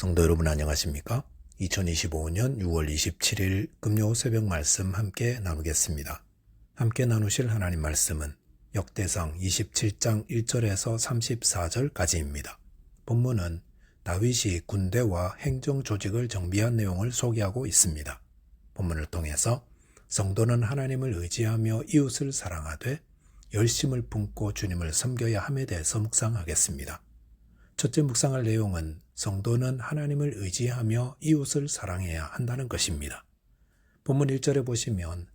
성도 여러분 안녕하십니까? 2025년 6월 27일 금요 새벽 말씀 함께 나누겠습니다. 함께 나누실 하나님 말씀은 역대상 27장 1절에서 34절까지입니다. 본문은 다윗이 군대와 행정 조직을 정비한 내용을 소개하고 있습니다. 본문을 통해서 성도는 하나님을 의지하며 이웃을 사랑하되 열심을 품고 주님을 섬겨야 함에 대해서 묵상하겠습니다. 첫째 묵상할 내용은 성도는 하나님을 의지하며 이웃을 사랑해야 한다는 것입니다. 본문 1절에 보시면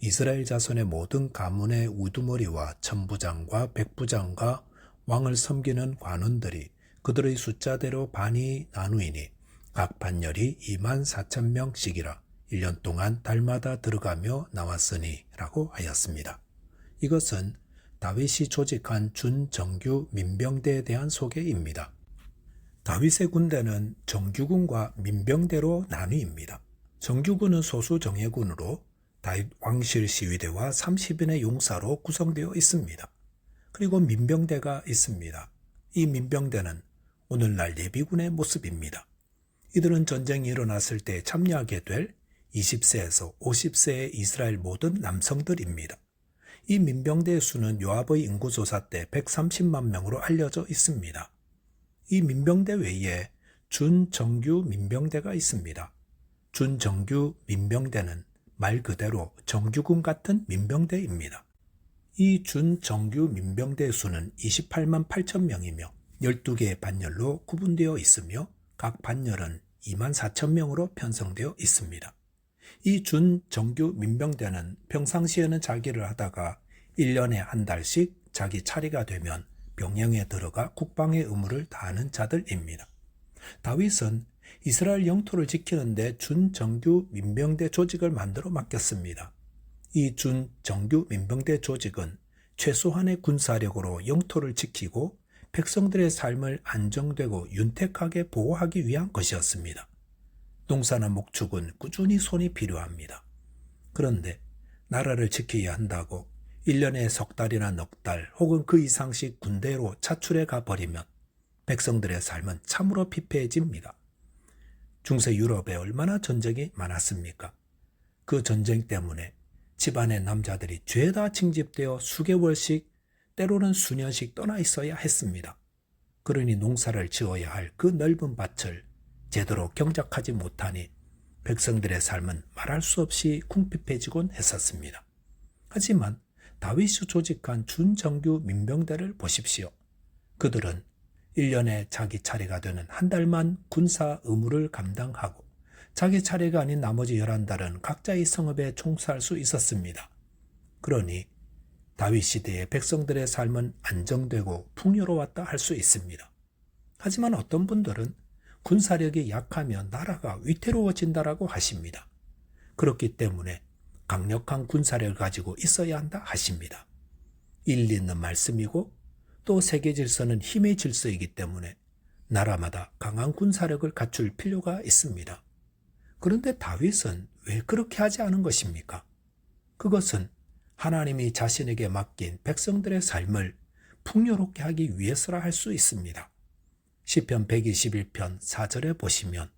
이스라엘 자손의 모든 가문의 우두머리와 천부장과 백부장과 왕을 섬기는 관원들이 그들의 숫자대로 반이 나누이니 각 반열이 2만 4천 명씩이라 1년 동안 달마다 들어가며 나왔으니 라고 하였습니다. 이것은 다윗이 조직한 준정규 민병대에 대한 소개입니다. 다윗의 군대는 정규군과 민병대로 나뉘입니다. 정규군은 소수 정예군으로 다윗 왕실 시위대와 30인의 용사로 구성되어 있습니다. 그리고 민병대가 있습니다. 이 민병대는 오늘날 예비군의 모습입니다. 이들은 전쟁이 일어났을 때 참여하게 될 20세에서 50세의 이스라엘 모든 남성들입니다. 이 민병대의 수는 요압의 인구조사 때 130만 명으로 알려져 있습니다. 이 민병대 외에 준정규 민병대가 있습니다. 준정규 민병대는 말 그대로 정규군 같은 민병대입니다. 이 준정규 민병대 수는 28만 8천 명이며 12개의 반열로 구분되어 있으며 각 반열은 2만 4천 명으로 편성되어 있습니다. 이 준정규 민병대는 평상시에는 자기를 하다가 1년에 한 달씩 자기 차례가 되면 병영에 들어가 국방의 의무를 다하는 자들입니다. 다윗은 이스라엘 영토를 지키는데 준정규 민병대 조직을 만들어 맡겼습니다. 이 준정규 민병대 조직은 최소한의 군사력으로 영토를 지키고 백성들의 삶을 안정되고 윤택하게 보호하기 위한 것이었습니다. 농사나 목축은 꾸준히 손이 필요합니다. 그런데 나라를 지켜야 한다고 1년에 석 달이나 넉 달 혹은 그 이상씩 군대로 차출해 가버리면 백성들의 삶은 참으로 피폐해집니다. 중세 유럽에 얼마나 전쟁이 많았습니까? 그 전쟁 때문에 집안의 남자들이 죄다 징집되어 수개월씩 때로는 수년씩 떠나 있어야 했습니다. 그러니 농사를 지어야 할 그 넓은 밭을 제대로 경작하지 못하니 백성들의 삶은 말할 수 없이 궁핍해지곤 했었습니다. 하지만 다윗이 조직한 준정규 민병대를 보십시오. 그들은 1년에 자기 차례가 되는 한 달만 군사 의무를 감당하고 자기 차례가 아닌 나머지 11달은 각자의 성읍에 총수할 수 있었습니다. 그러니 다윗 시대의 백성들의 삶은 안정되고 풍요로웠다 할 수 있습니다. 하지만 어떤 분들은 군사력이 약하면 나라가 위태로워진다라고 하십니다. 그렇기 때문에 강력한 군사력을 가지고 있어야 한다 하십니다. 일리 있는 말씀이고 또 세계 질서는 힘의 질서이기 때문에 나라마다 강한 군사력을 갖출 필요가 있습니다. 그런데 다윗은 왜 그렇게 하지 않은 것입니까? 그것은 하나님이 자신에게 맡긴 백성들의 삶을 풍요롭게 하기 위해서라 할 수 있습니다. 시편 121편 4절에 보시면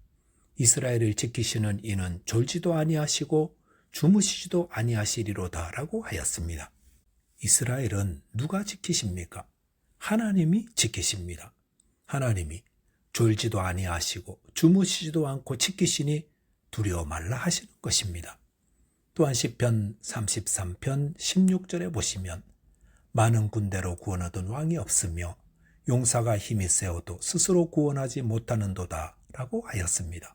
이스라엘을 지키시는 이는 졸지도 아니하시고 주무시지도 아니하시리로다라고 하였습니다. 이스라엘은 누가 지키십니까? 하나님이 지키십니다. 하나님이 졸지도 아니하시고 주무시지도 않고 지키시니 두려워 말라 하시는 것입니다. 또한 시편 33편 16절에 보시면 많은 군대로 구원하던 왕이 없으며 용사가 힘이 세어도 스스로 구원하지 못하는도다 라고 하였습니다.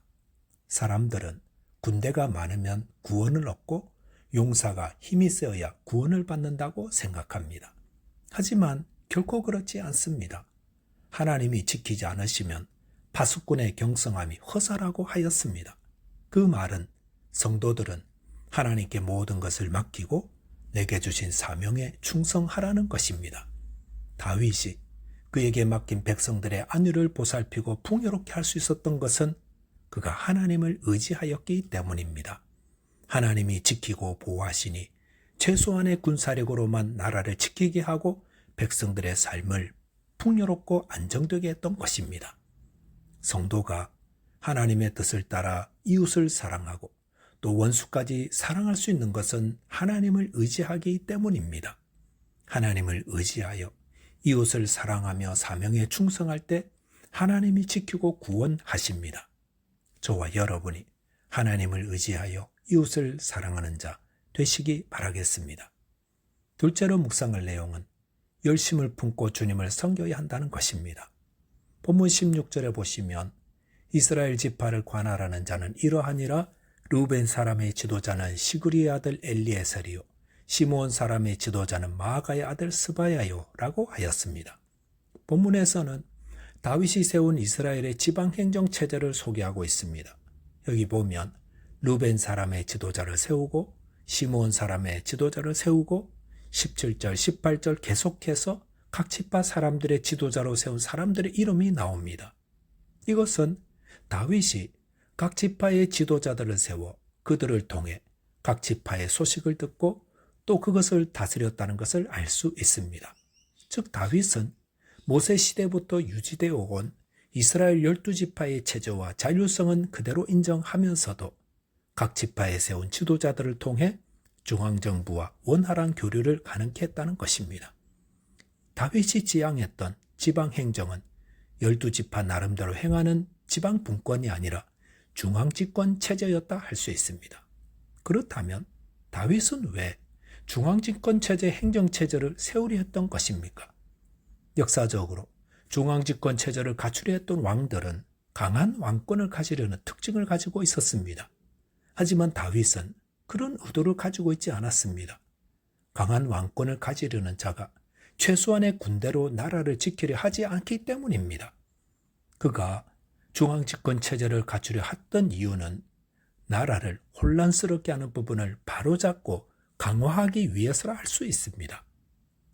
사람들은 군대가 많으면 구원을 얻고 용사가 힘이 세어야 구원을 받는다고 생각합니다. 하지만 결코 그렇지 않습니다. 하나님이 지키지 않으시면 파수꾼의 경성함이 허사라고 하였습니다. 그 말은 성도들은 하나님께 모든 것을 맡기고 내게 주신 사명에 충성하라는 것입니다. 다윗이 그에게 맡긴 백성들의 안위를 보살피고 풍요롭게 할 수 있었던 것은 그가 하나님을 의지하였기 때문입니다. 하나님이 지키고 보호하시니 최소한의 군사력으로만 나라를 지키게 하고 백성들의 삶을 풍요롭고 안정되게 했던 것입니다. 성도가 하나님의 뜻을 따라 이웃을 사랑하고 또 원수까지 사랑할 수 있는 것은 하나님을 의지하기 때문입니다. 하나님을 의지하여 이웃을 사랑하며 사명에 충성할 때 하나님이 지키고 구원하십니다. 저와 여러분이 하나님을 의지하여 이웃을 사랑하는 자 되시기 바라겠습니다. 둘째로 묵상할 내용은 열심을 품고 주님을 섬겨야 한다는 것입니다. 본문 16절에 보시면 이스라엘 지파를 관할하는 자는 이러하니라 루벤 사람의 지도자는 시그리의 아들 엘리에셀이요 시므온 사람의 지도자는 마가의 아들 스바야요 라고 하였습니다. 본문에서는 다윗이 세운 이스라엘의 지방 행정 체제를 소개하고 있습니다. 여기 보면 루벤 사람의 지도자를 세우고 시므온 사람의 지도자를 세우고 17절, 18절 계속해서 각 지파 사람들의 지도자로 세운 사람들의 이름이 나옵니다. 이것은 다윗이 각 지파의 지도자들을 세워 그들을 통해 각 지파의 소식을 듣고 또 그것을 다스렸다는 것을 알 수 있습니다. 즉 다윗은 모세 시대부터 유지되어 온 이스라엘 열두 지파의 체제와 자율성은 그대로 인정하면서도 각 지파에 세운 지도자들을 통해 중앙정부와 원활한 교류를 가능케 했다는 것입니다. 다윗이 지향했던 지방행정은 열두 지파 나름대로 행하는 지방 분권이 아니라 중앙집권 체제였다 할 수 있습니다. 그렇다면 다윗은 왜 중앙집권 체제 행정체제를 세우려 했던 것입니까? 역사적으로 중앙집권 체제를 갖추려 했던 왕들은 강한 왕권을 가지려는 특징을 가지고 있었습니다. 하지만 다윗은 그런 의도를 가지고 있지 않았습니다. 강한 왕권을 가지려는 자가 최소한의 군대로 나라를 지키려 하지 않기 때문입니다. 그가 중앙집권 체제를 갖추려 했던 이유는 나라를 혼란스럽게 하는 부분을 바로잡고 강화하기 위해서라 할 수 있습니다.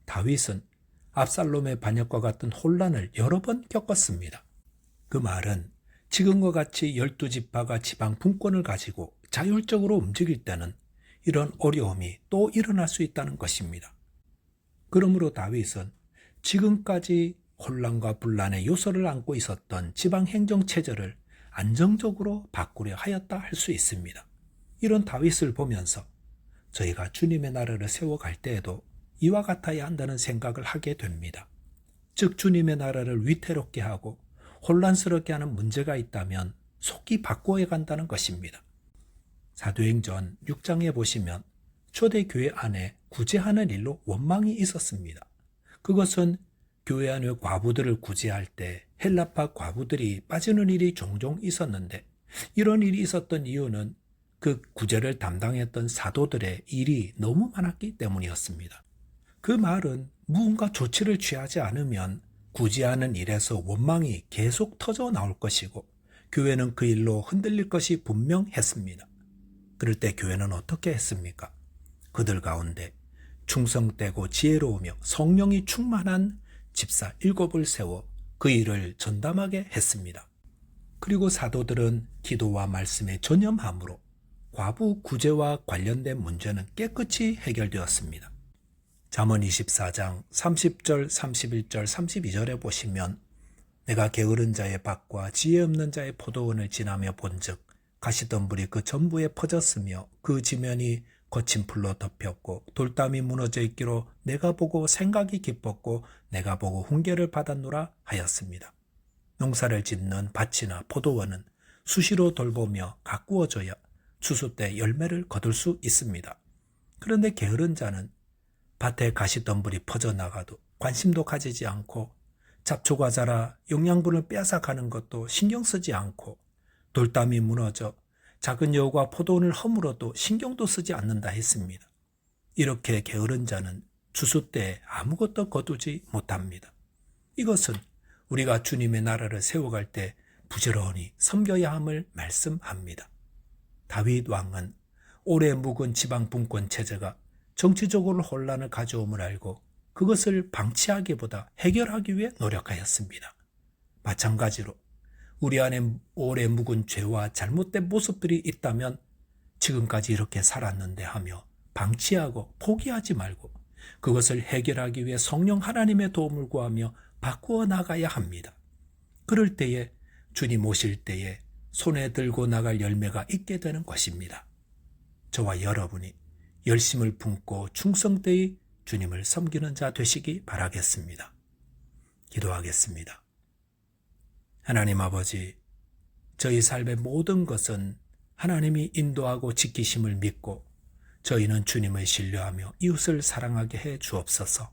다윗은 압살롬의 반역과 같은 혼란을 여러 번 겪었습니다. 그 말은 지금과 같이 열두 지파가 지방 분권을 가지고 자율적으로 움직일 때는 이런 어려움이 또 일어날 수 있다는 것입니다. 그러므로 다윗은 지금까지 혼란과 분란의 요소를 안고 있었던 지방 행정 체제를 안정적으로 바꾸려 하였다 할 수 있습니다. 이런 다윗을 보면서 저희가 주님의 나라를 세워갈 때에도 이와 같아야 한다는 생각을 하게 됩니다. 즉 주님의 나라를 위태롭게 하고 혼란스럽게 하는 문제가 있다면 속히 바꿔야 간다는 것입니다. 사도행전 6장에 보시면 초대교회 안에 구제하는 일로 원망이 있었습니다. 그것은 교회 안의 과부들을 구제할 때 헬라파 과부들이 빠지는 일이 종종 있었는데 이런 일이 있었던 이유는 그 구제를 담당했던 사도들의 일이 너무 많았기 때문이었습니다. 그 말은 무언가 조치를 취하지 않으면 구제하는 일에서 원망이 계속 터져 나올 것이고 교회는 그 일로 흔들릴 것이 분명했습니다. 그럴 때 교회는 어떻게 했습니까? 그들 가운데 충성되고 지혜로우며 성령이 충만한 집사 일곱을 세워 그 일을 전담하게 했습니다. 그리고 사도들은 기도와 말씀에 전념함으로 과부 구제와 관련된 문제는 깨끗이 해결되었습니다. 잠언 24장 30절, 31절, 32절에 보시면 내가 게으른 자의 밭과 지혜 없는 자의 포도원을 지나며 본즉 가시덤불이 그 전부에 퍼졌으며 그 지면이 거친 풀로 덮였고 돌담이 무너져 있기로 내가 보고 생각이 기뻤고 내가 보고 훈계를 받았노라 하였습니다. 농사를 짓는 밭이나 포도원은 수시로 돌보며 가꾸어줘야 추수 때 열매를 거둘 수 있습니다. 그런데 게으른 자는 밭에 가시덤불이 퍼져나가도 관심도 가지지 않고 잡초가 자라 영양분을 빼앗아가는 것도 신경 쓰지 않고 돌담이 무너져 작은 여우가 포도원을 허물어도 신경도 쓰지 않는다 했습니다. 이렇게 게으른 자는 추수 때 아무것도 거두지 못합니다. 이것은 우리가 주님의 나라를 세워갈 때 부지런히 섬겨야 함을 말씀합니다. 다윗 왕은 오래 묵은 지방 분권 체제가 정치적으로 혼란을 가져옴을 알고 그것을 방치하기보다 해결하기 위해 노력하였습니다. 마찬가지로 우리 안에 오래 묵은 죄와 잘못된 모습들이 있다면 지금까지 이렇게 살았는데 하며 방치하고 포기하지 말고 그것을 해결하기 위해 성령 하나님의 도움을 구하며 바꾸어 나가야 합니다. 그럴 때에 주님 오실 때에 손에 들고 나갈 열매가 있게 되는 것입니다. 저와 여러분이 열심을 품고 충성되이 주님을 섬기는 자 되시기 바라겠습니다. 기도하겠습니다. 하나님 아버지, 저희 삶의 모든 것은 하나님이 인도하고 지키심을 믿고 저희는 주님을 신뢰하며 이웃을 사랑하게 해 주옵소서.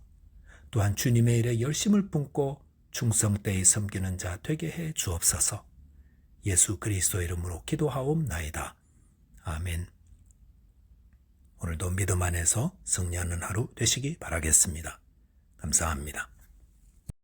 또한 주님의 일에 열심을 품고 충성되이 섬기는 자 되게 해 주옵소서. 예수 그리스도 이름으로 기도하옵나이다. 아멘. 오늘도 믿음 안에서 승리하는 하루 되시기 바라겠습니다. 감사합니다.